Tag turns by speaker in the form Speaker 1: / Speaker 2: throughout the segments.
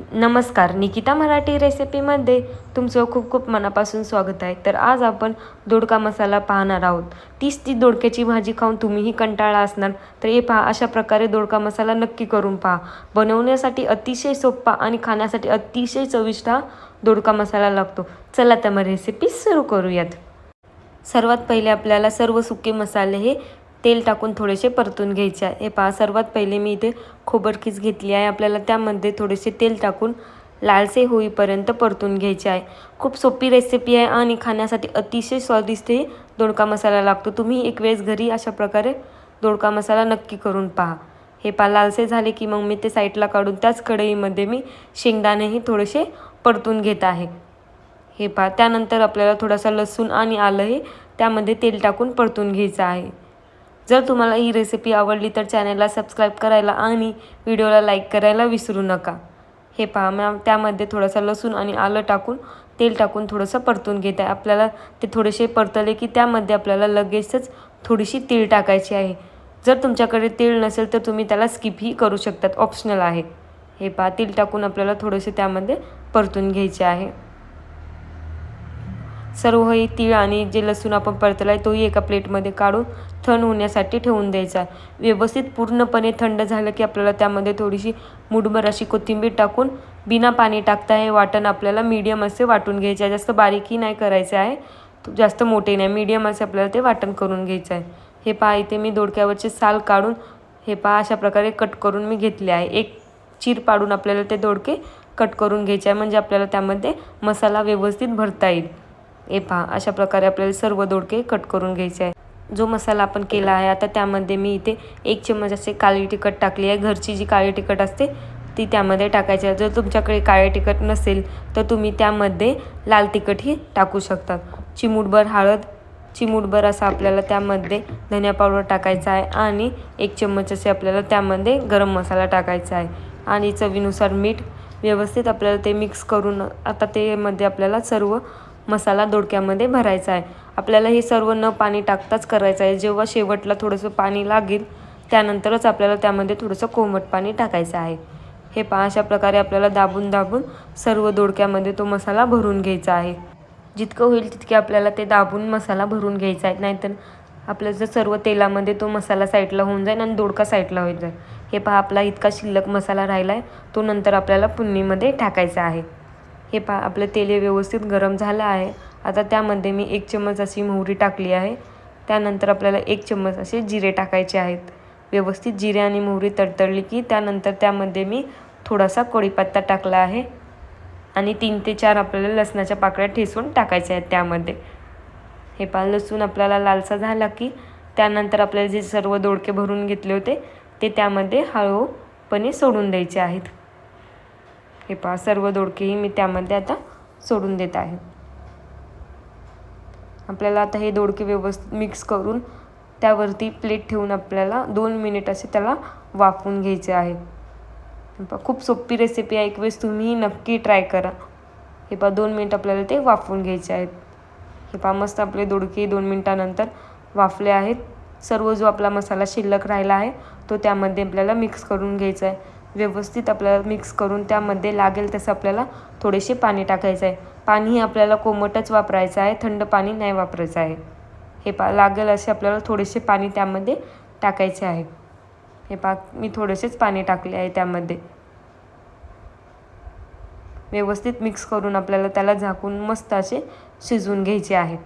Speaker 1: नमस्कार निकिता मराठी रेसिपीमध्ये तुमचं खूप खूप मनापासून स्वागत आहे. तर आज आपण दोडका मसाला पाहणार आहोत. तीच ती दोडक्याची भाजी खाऊन तुम्हीही कंटाळा असणार तर हे पहा अशा प्रकारे दोडका मसाला नक्की करून पहा. बनवण्यासाठी अतिशय सोपा आणि खाण्यासाठी अतिशय चविष्ट हा दोडका मसाला लागतो. चला तर मग रेसिपी सुरू करूयात. सर्वात पहिले आपल्याला सर्व सुके मसाले हे तेल टाकून थोडेसे परतून घ्यायचे आहे. हे पहा सर्वात पहिले मी इथे खोबरकीस घेतली आहे. आपल्याला त्यामध्ये थोडेसे तेल टाकून लालसे होईपर्यंत परतून घ्यायचे आहे. खूप सोपी रेसिपी आहे आणि खाण्यासाठी अतिशय स्वादिष्ट हे दोडका मसाला लागतो. तुम्ही एक वेळेस घरी अशा प्रकारे दोडका मसाला नक्की करून पहा. हे पहा लालसे झाले की मग मी ते साईडला काढून त्याच कढईमध्ये मी शेंगदाणेही थोडेसे परतून घेत आहे. हे पहा त्यानंतर आपल्याला थोडासा लसूण आणि आलं हे त्यामध्ये तेल टाकून परतून घ्यायचं आहे. जर तुम्हाला ही रेसिपी आवडली तर चॅनलला सबस्क्राईब करायला आणि व्हिडिओला लाईक करायला विसरू नका. हे पहा मॅम त्यामध्ये थोडंसं लसूण आणि आलं टाकून तेल टाकून थोडंसं परतून घेत आहे. आपल्याला ते थोडेसे परतले की त्यामध्ये आपल्याला लगेचच थोडीशी तीळ टाकायची आहे. जर तुमच्याकडे तीळ नसेल तर तुम्ही त्याला स्किपही करू शकतात. ऑप्शनल आहे. हे पहा तीळ टाकून आपल्याला थोडेसे त्यामध्ये परतून घ्यायचे आहे. सर्व हे तीळ आणि जे लसूण आपण परतला आहे तोही एका प्लेटमध्ये काढून थंड होण्यासाठी ठेवून द्यायचा. व्यवस्थित पूर्णपणे थंड झालं की आपल्याला त्यामध्ये थोडीशी मुडमर अशी कोथिंबीर टाकून बिना पाणी टाकता हे वाटण आपल्याला मीडियम असे वाटून घ्यायचे आहे. जास्त बारीकही नाही करायचं आहे. जास्त मोठे नाही मीडियम असे आपल्याला ते वाटण करून घ्यायचं आहे. हे पहा इथे मी दोडक्यावरचे साल काढून हे पहा अशा प्रकारे कट करून मी घेतले आहे. एक चीर पाडून आपल्याला ते दोडके कट करून घ्यायचे आहे. म्हणजे आपल्याला त्यामध्ये मसाला व्यवस्थित भरता येईल. हे पहा अशा प्रकारे आपल्याला सर्व दोडके कट करून घ्यायचे आहे जो मसाला आपण केला आहे आता त्यामध्ये मी इथे एक चम्मच असे काळी तिखट टाकली आहे. घरची जी काळी तिखट असते ती त्यामध्ये टाकायची आहे. जर तुमच्याकडे काळे तिखट नसेल तर तुम्ही त्यामध्ये लाल तिखटही टाकू शकतात चिमूटभर हळद चिमूटभर असा आपल्याला त्यामध्ये धनिया पावडर टाकायचा आहे आणि एक चम्मच असे आपल्याला त्यामध्ये गरम मसाला टाकायचा आहे. आणि चवीनुसार मीठ व्यवस्थित आपल्याला ते मिक्स करून आता ते मध्ये आपल्याला सर्व मसाला दोडक्यामध्ये भरायचा आहे. आपल्याला हे सर्व न पाणी टाकताच करायचं आहे. जेव्हा शेवटला थोडंसं पाणी लागेल त्यानंतरच आपल्याला त्यामध्ये थोडंसं कोमट पाणी टाकायचं आहे. हे पहा अशा प्रकारे आपल्याला दाबून दाबून सर्व दोडक्यामध्ये तो मसाला भरून घ्यायचा आहे. जितकं होईल तितके आपल्याला ते दाबून मसाला भरून घ्यायचा आहे. नाहीतर आपलं जर सर्व तेलामध्ये तो मसाला साईडला होऊन जाईल आणि दोडका साईडला होईल जाईल. हे पहा आपला इतका शिल्लक मसाला राहिला आहे तो नंतर आपल्याला पुन्नीमध्ये टाकायचा आहे. हे पा आपलं तेल व्यवस्थित गरम झालं आहे. आता त्यामध्ये मी एक चम्मच अशी मोहरी टाकली आहे. त्यानंतर आपल्याला एक चम्मच असे जिरे टाकायचे आहेत. व्यवस्थित जिरे आणि मोहरी तडतडली की त्यानंतर त्यामध्ये मी थोडासा कढीपत्ता टाकला आहे. आणि तीन ते चार आपल्याला लसणाच्या पाकळ्या ठेसून टाकायच्या आहेत त्यामध्ये. हे पा लसूण आपल्याला लालसा झाला की त्यानंतर आपल्याला जे सर्व दोडके भरून घेतले होते ते त्यामध्ये हळूपणे सोडून द्यायचे आहेत. हे पहा सर्व दोडकेही मी त्यामध्ये आता सोडून देत आहे. आपल्याला आता हे दोडके व्यवस्थित मिक्स करून त्यावरती प्लेट ठेवून आपल्याला दोन मिनिट असे त्याला वाफवून घ्यायचे आहे. खूप सोपी रेसिपी आहे. एक वेळेस तुम्ही नक्की ट्राय करा. हे पहा दोन मिनिट आपल्याला ते वाफवून घ्यायचे आहेत. हे पहा मस्त आपले दोडके दोन मिनटानंतर वाफले आहेत. सर्व जो आपला मसाला शिल्लक राहिला आहे तो त्यामध्ये आपल्याला मिक्स करून घ्यायचा आहे. व्यवस्थित आपल्याला मिक्स करून त्यामध्ये लागेल तसं आपल्याला थोडेसे पाणी टाकायचं आहे. पाणी आपल्याला कोमटच वापरायचं आहे थंड पाणी नाही वापरायचं आहे. हे पा लागेल असे आपल्याला थोडेसे पाणी त्यामध्ये टाकायचे आहे. हे पा मी थोडेसेच पाणी टाकले आहे त्यामध्ये. व्यवस्थित मिक्स करून आपल्याला त्याला झाकून मस्त असे शिजवून घ्यायचे आहे.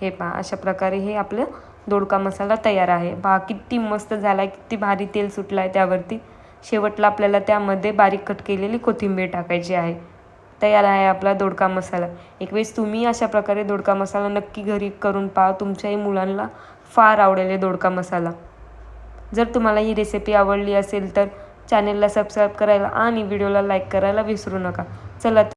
Speaker 1: हे पहा अशा प्रकारे हे आपलं दोडका मसाला तयार आहे. पहा किती मस्त झाला आहे किती भारी तेल सुटलं आहे त्यावरती. शेवटला आपल्याला त्यामध्ये बारीक कट केलेली कोथिंबीर टाकायची आहे. तयार आहे आपला दोडका मसाला. एक वेळेस तुम्ही अशा प्रकारे दोडका मसाला नक्की घरी करून पहा. तुमच्याही मुलांना फार आवडेल आहे दोडका मसाला. जर तुम्हाला ही रेसिपी आवडली असेल तर चॅनेलला सबस्क्राईब करायला आणि व्हिडिओला लाईक करायला विसरू नका. चला